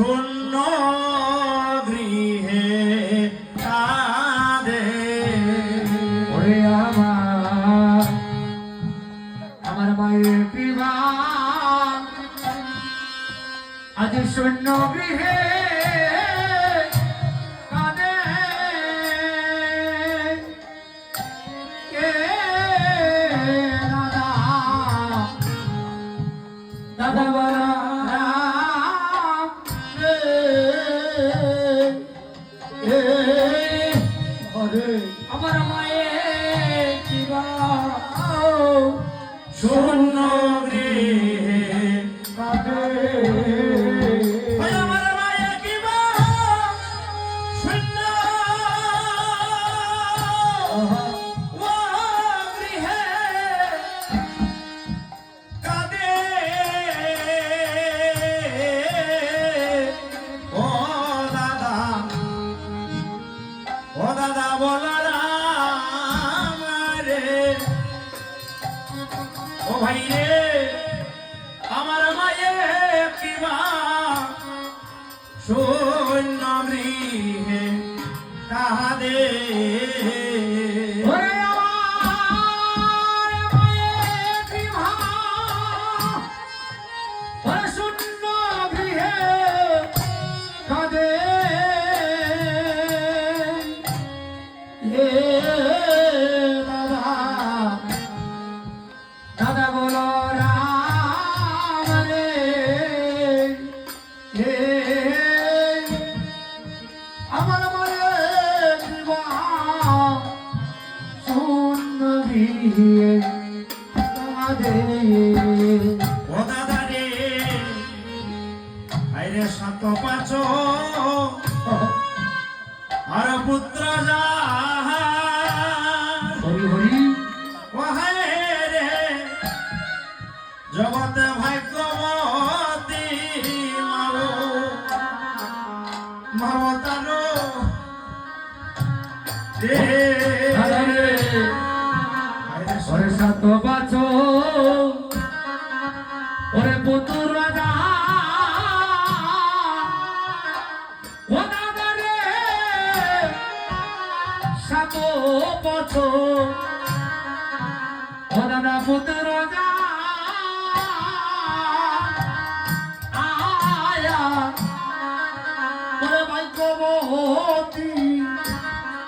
শূন্য গৃহে ওরে আমার আমার মায়ের বিবাহ আজ শূন্য গৃহে কপাচ আর পুত্র যা জগতে ভাগ্যমতি মমতানো রে। সাত বাচো কত ওরা পুত্র আয়া। ভাগ্যবতী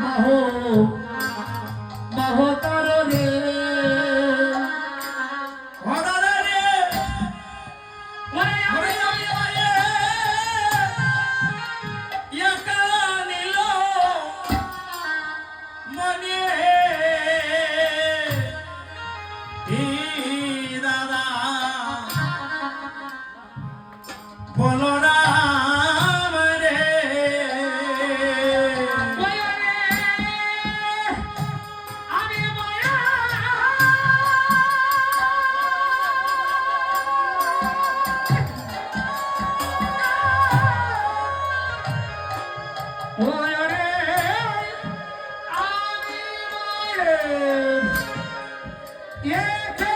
মহো money. Yeah,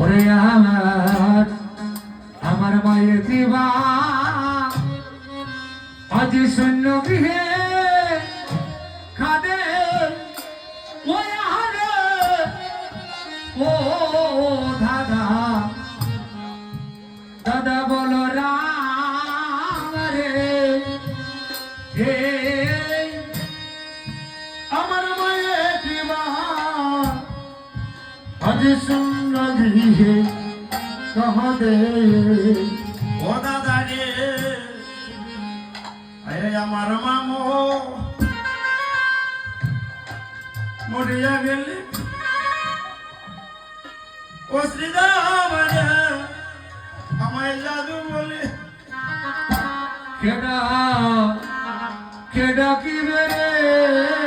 ওরে আমার আমার মায়ের দিবা। আজ শূন্য গৃহে খাদে ওই আহারে ও দাদা রাজ শূন্য গৃহে সহদে ও দাদা রে আরে আমার মামো। মরিয়া গেলে। ও শ্রীরাম আমায় জাদু বলে। কেডা কেডা কি রে?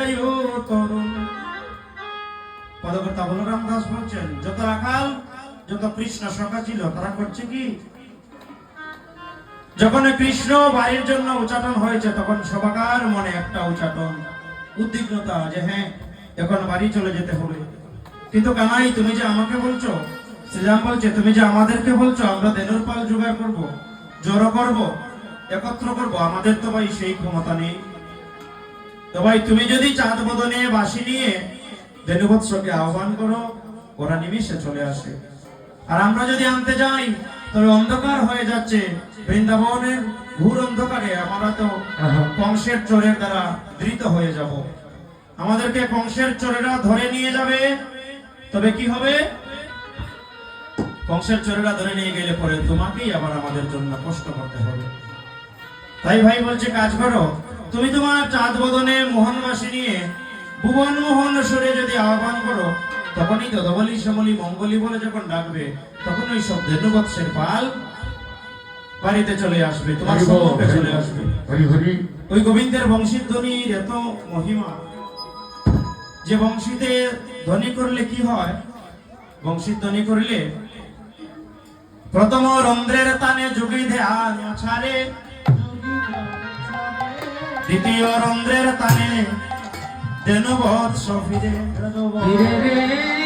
এটাই ও তরুণ পদকর্তা বলরাম দাস বলছেন, যত রাখাল, যত কৃষ্ণ সখা ছিল, তারা করছে কি? যখন কৃষ্ণ বাড়ির জন্য উচাটন হয়েছে, তখন সবাকার মনে একটা উচাটন, উদ্বিগ্নতা যে হ্যাঁ এখন বাড়ি চলে যেতে হবে। কিন্তু কানাই, তুমি যে আমাকে বলছো? শ্রীরাম বলছে, তুমি যে আমাদেরকে বলছো, আমরা দেনুর পাল জোগাড় জড়ো করব, একত্র করব, আমাদের তো ভাই সেই ক্ষমতা নেই। তো ভাই, তুমি যদি চাঁদ বদনে বাসি নিয়ে বেনুবৎসকে আহ্বান করো, ওরা নিমিষে চলে আসে। আর আমরা যদি আনতে যাই, তবে অন্ধকার হয়ে যাচ্ছে। বৃন্দাবনের ঘুর অন্ধকারে আমরা তো কংসের চোরের দ্বারা ধৃত হয়ে যাব। আমাদেরকে কংসের চোরেরা ধরে নিয়ে যাবে। তবে কি হবে? কংসের চোরেরা ধরে নিয়ে গেলে পরে তোমাকেই আবার আমাদের জন্য কষ্ট করতে হবে। তাই ভাই বলছে, কাজ করো। তুমি তোমার চাঁদ বদনে মোহনবাসী নিয়ে ভুবন মোহন সুরে যদি আহ্বান করো তখনই দদবলি সমলি মঙ্গলি বলে যখন ডাকবে তখন ওই সব ধেনুবৎসের পাল বাড়িতে চলে আসবে তোমার সম্মুখে চলে আসবে। ওই গোবিন্দের বংশীধ্বনির এত মহিমা। যে বংশীতে ধ্বনি করলে কি হয়? বংশীধ্বনি করলে প্রথম রন্ধ্রের তানে যুগি ধ্যান ছাড়ে দ্বিতীয় রন্ধ্রের তানে দেনুবৎ সফিরে ধীরে রে।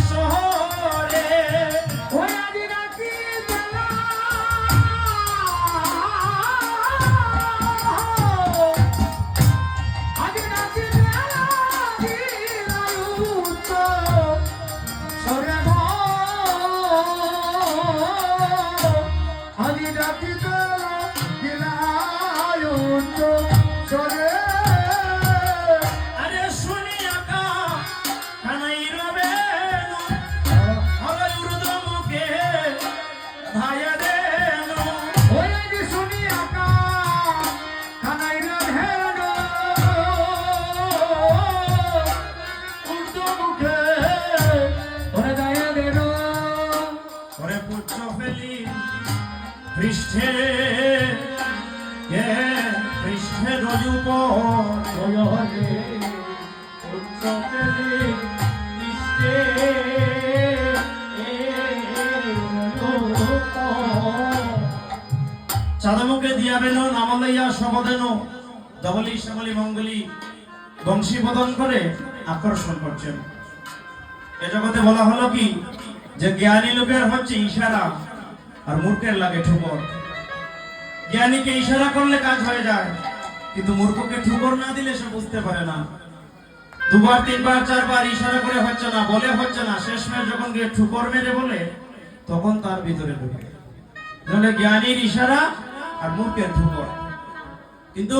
so hard. I. চাঁদমুখে দিয়াবেন নামলইয়া শবদেন। দবলি Shyamali Mangli Banshi বদন করে আকর্ষণ করছেন। এ জগতে বলা হলো কি, যে জ্ঞানী লোকের হচ্ছে ইশারা আর মূর্খের লাগে ঠুকর। জ্ঞানীকে ইশারা করলে কাজ হয়ে যায়, কিন্তু মূর্খকে ঠুকর না দিলে সে বুঝতে পারে না। দুবার, তিনবার, চারবার ইশারা করে হচ্ছে না, বলে হচ্ছে না, শেষমেশ যখন গিয়ে ঠুকর মেরে বলে, তখন তার ভিতরে ঢুকে। জ্ঞানীর ইশারা আর মূর্খের ঠুকর কিন্তু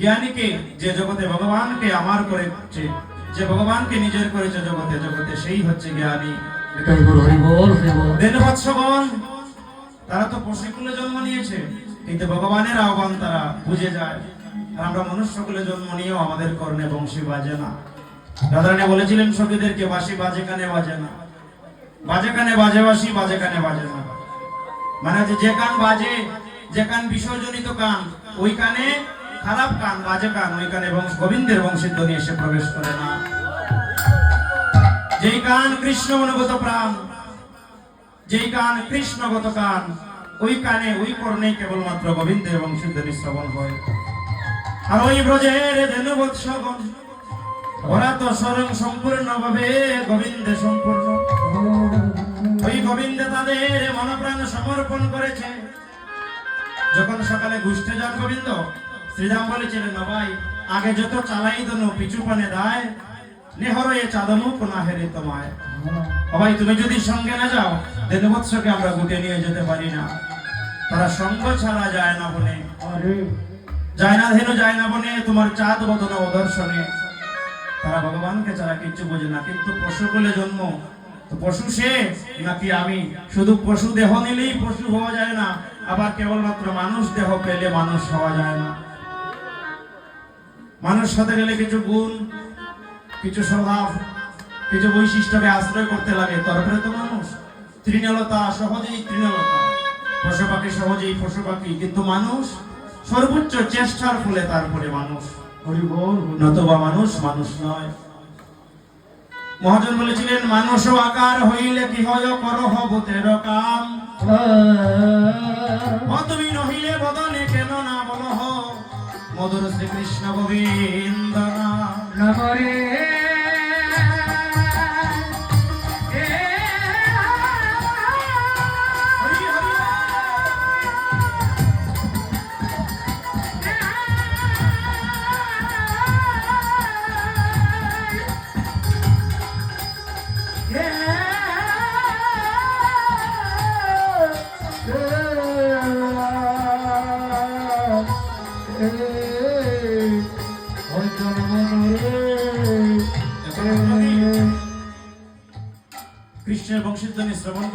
জ্ঞানীকে যে জগতে ভগবানকে আমার করেছে যে ভগবানকে নিজের করেছে জগতে জগতে সেই হচ্ছে জ্ঞানী। তারা তো পশুকুলে জন্ম নিয়েছে কিন্তু ভগবানের আহ্বান তারা বুঝে যায়। আর আমরা মনুষ্যকুলে জন্ম নিয়েও আমাদের কর্ণে বংশী বাজে না। রাধারানী বলেছিলেন সখীদেরকে বাসি বাজে কানে বাজে না। বাজে কানে বাজে বাসি বাজে কানে বাজে না। মানে যে কান বাজে যে কান বিসর্জনিত কান, ওই কানে খারাপ কান, বাজে কান, ওই কানে বংশ, গোবিন্দের বংশের ধ্বনি এসে প্রবেশ করে না। যেই কান কৃষ্ণ অনুগত প্রাণ, যেই কান কৃষ্ণগত কান, ওই কানে, ওই কর্ণে কেবলমাত্র গোবিন্দের এবং সিদ্ধনি শ্রবণ হয়। আর ওই ব্রজের ধেনুবৎসগণ, ওরা তো স্বয়ং সম্পূর্ণ ভাবে গোবিন্দে সম্পূর্ণ। ওই গোবিন্দে তাদের মনপ্রাণ সমর্পণ করেছে। যখন সকালে ঘুষতে যান গোবিন্দ শ্রীরাম বলেছিলেন "না ভাই আগে যত চালাই দনু পিছু পানে দায় নেহরয়ে চাদমু কোনা হেরে তোমায় ভাই তুমি যদি সঙ্গে না যাও দেনবৎসকে আমরা গুটে নিয়ে যেতে পারি না। তারা সঙ্গ ছাড়া যায় না বনে। যায় না ধেনু যায় না বনে তোমার চাঁদ বদন অদর্শনে। তারা ভগবানকে ছাড়া কিচ্ছু বোঝে না কিন্তু পশু বলে জন্ম। তো পশু সে নাকি আমি? শুধু পশু দেহ নিলেই পশু হওয়া যায় না। আবার কেবলমাত্র মানুষ দেহ পেলে মানুষ হওয়া যায় না। মানুষ হতে গেলে কিছু গুণ কিছু স্বভাব কিছু বৈশিষ্ট্যকে আশ্রয় করতে লাগে। তারপরে তো মানুষ। তৃণলতা সহজেই তৃণলতা। পশু পাখি সহজেই পশু পাখি কিন্তু মানুষ সর্বোচ্চ চেষ্টার ফলে তারপরে মানুষ। নতবা মানুষ মানুষ নয়। মহাজন বলেছিলেন মানুষ আকার হইলে কি হয় করহ ভূতের কাম? ও তুমি নহিলে বদনে কেন না বলহ মধুর শ্রীকৃষ্ণ গোবিন্দ নাম। নমরে কৃষ্ণের বংশীধ্বনি শ্রবণ করে